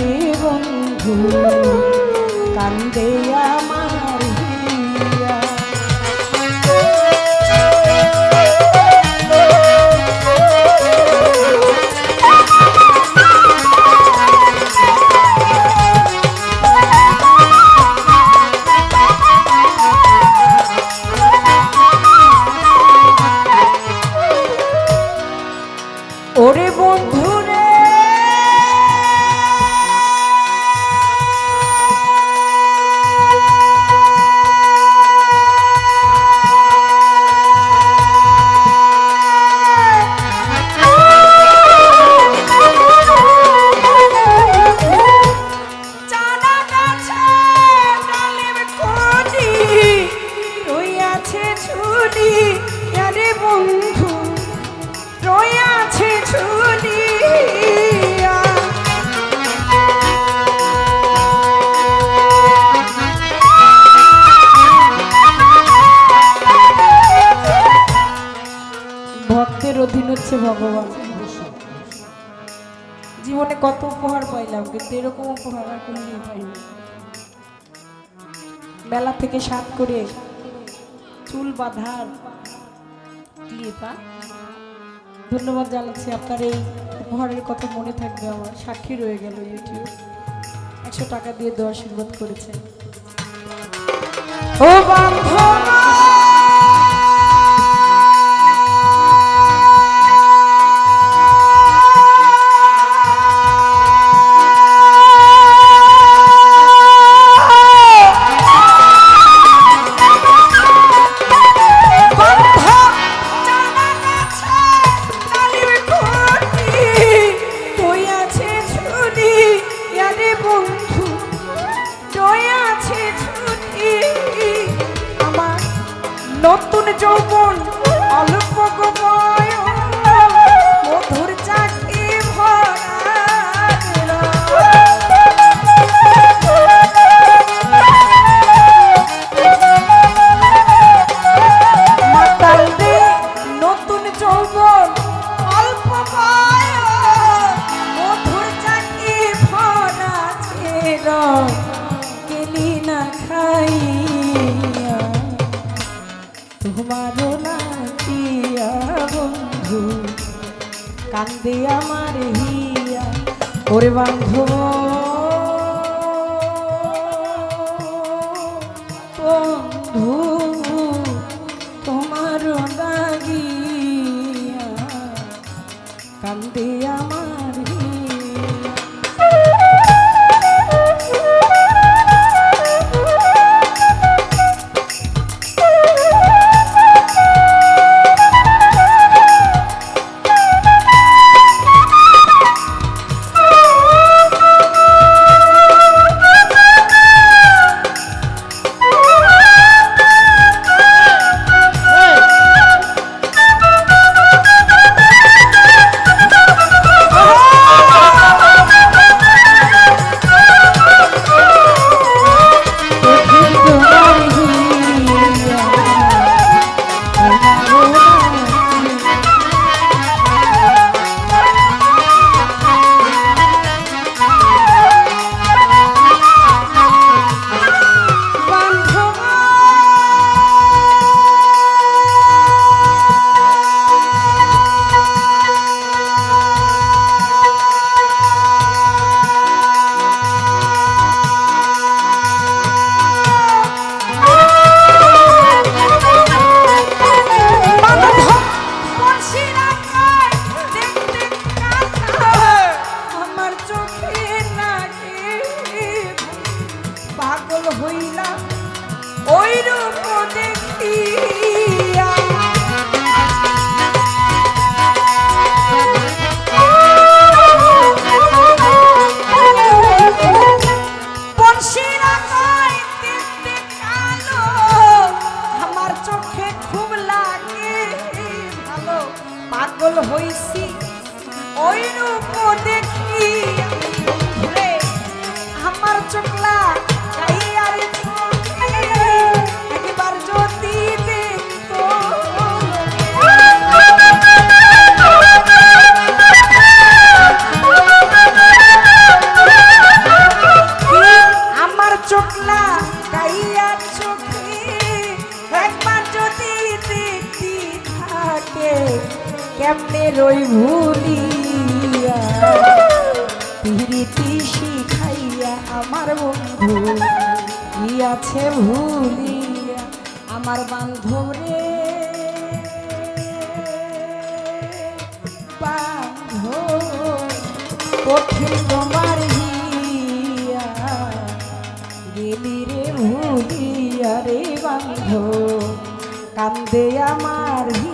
রে বন্ধু কান্দে আমার অধীন ভগবান। জীবনে কত উপহার পাইলাম, কিন্তু এরকম উপহার আর কোনোদিন পাইনি। মেলা থেকে সাত করে চুল বাঁধার ক্লিপা ধন্যবাদ জানাচ্ছি, আপনার এই উপহারের কথা মনে থাকবে আমার। সাক্ষী রয়ে গেল ইউটিউব। একশো টাকা দিয়ে দেওয়া আশীর্বাদ করেছেন ও বান্ধব! কান্দে আমার হিয়া ওরে বান্ধব। বন্ধু তোমার দাগিয়া কান্দে কেমনে রই ভুলিয়া প্রীতি শিখাইয়া আমার বন্ধু, কি আছে ভুলিয়া? আমার বান্ধব রে বান্ধব কঠিন তোমার হিয়া। গেলি রে ভুলিয়া রে বান্ধব কান্দে আমার হিয়া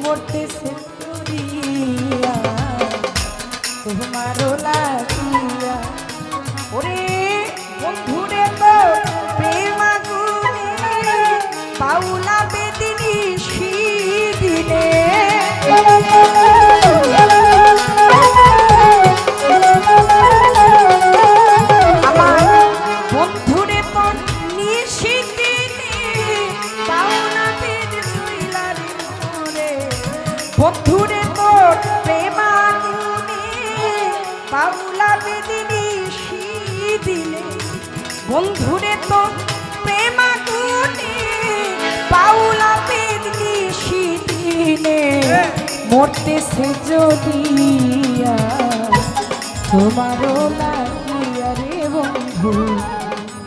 মরতেছে তোমারও লাগে মরতেছে যদিয়া তোমারও লাগিয়া রে বন্ধু,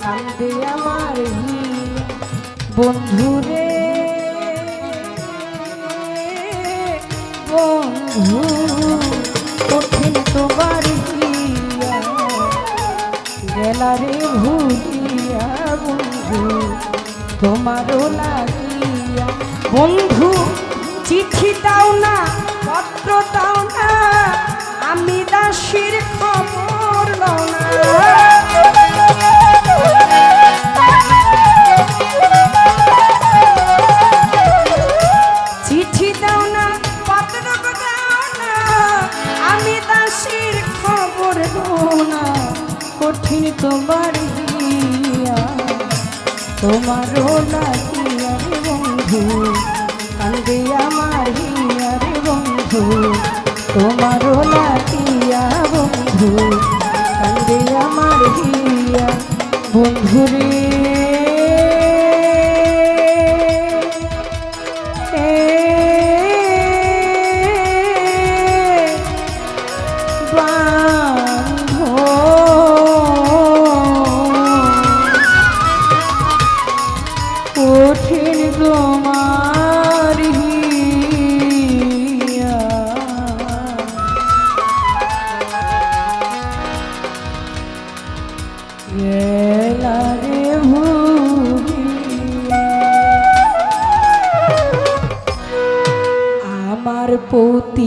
কান্দে আমার বন্ধু রে, বন্ধু, কঠিন তোমার গেলা রে ভুলিয়া বন্ধু, তোমারও লাগিয়া। বন্ধু চিঠি দাও না পত্র দাও না আমি দাসির খবর না।